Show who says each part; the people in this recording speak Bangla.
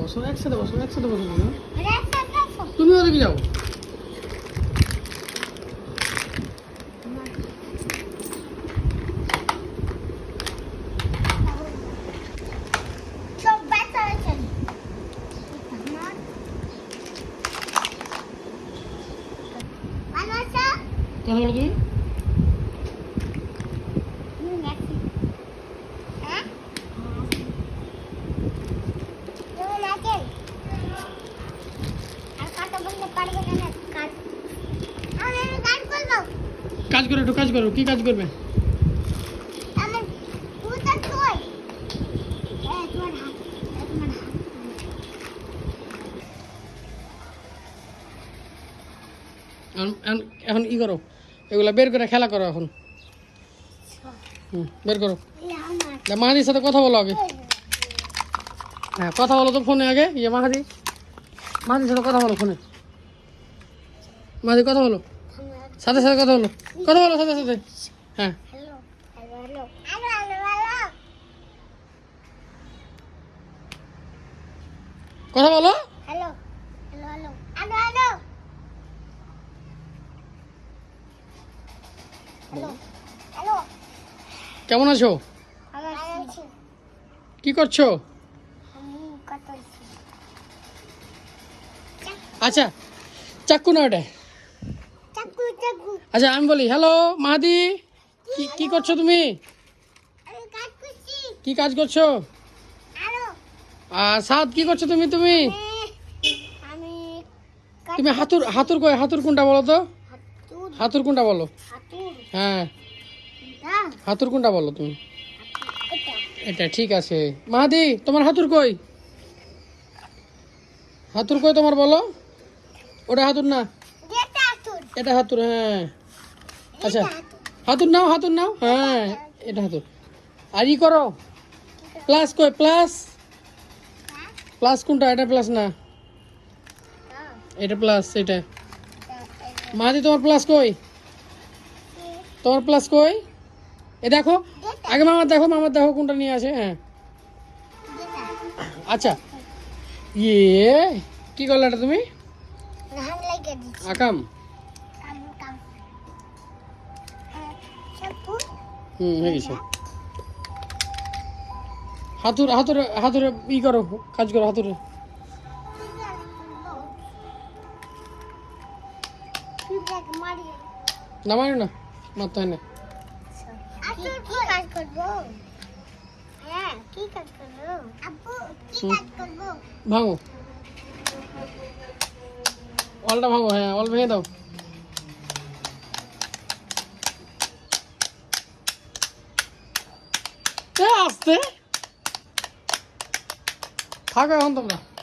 Speaker 1: বসো একসাথে বসো একসাথে বসো তুমি
Speaker 2: রাখো রাখো
Speaker 1: তুমি ওদিকে যাও
Speaker 2: সব বাচ্চা আছে ভালো আছো
Speaker 1: কথা বলো তুমি
Speaker 2: কাজ
Speaker 1: করো একটু কাজ করো কি কাজ করবে। এখন- ই করো এগুলা বের করে খেলা করো এখন। হুম বের করো। মাহাদির সাথে কথা বলো আগে। হ্যাঁ কথা বলো তো ফোনে আগে ইয়ে মাহাদি। মাহাদির সাথে কথা বলো ফোনে। মাহাদি কথা বলো। সাথে সাথে কথা বলো কথা বলো, সাথে সাথে হ্যাঁ। কথা বলো। কেমন আছো কি করছ। আচ্ছা চাকু না ওটা। আচ্ছা আমি বলি হ্যালো মাহাদি কি কি করছ তুমি? কি কাজ করছ? আর সাদ কি করছ তুমি তুমি? তুমি হাতুর হাতুর কই হাতুর কোনটা বলো তো?
Speaker 2: হাতুর,
Speaker 1: কোনটা বলো? হ্যাঁ। হাতুর কোনটা বলো তুমি।
Speaker 2: এটা।
Speaker 1: ঠিক আছে। মাহাদি তোমার হাতুর কই? হাতুর কই তোমার বলো? ওটা হাতুর না?
Speaker 2: এটা হাতুর
Speaker 1: হ্যাঁ। আচ্ছা
Speaker 2: হাতুর।
Speaker 1: নাও হাতুর নাও। হ্যাঁ এটা হাতুর। আর ই করো। প্লাস কই প্লাস? প্লাস কোনটা? এটা প্লাস না? এটা প্লাস এটা। মাহাদি তোমার প্লাস কই? তোমার প্লাস কই? এ দেখো আগে মামার দেখো মামার দেখো কোনটা নিয়ে আসে হ্যাঁ। আচ্ছা। ইয়ে কি করলে এটা তুমি। আকাম। হুম হয়ে গেছে হাতুর হাতুরে হাতুরে ই করো কাজ করো হাতুরে
Speaker 2: ফিডব্যাক মারি।
Speaker 1: না মারতে হয় না।
Speaker 2: আপু, কি কাজ করব? হ্যাঁ, কি কাজ করব? আপু, কি
Speaker 1: হুম।
Speaker 2: কাজ করব?
Speaker 1: ভাঙো অলটা ভাঙো হ্যাঁ অল ভেঙে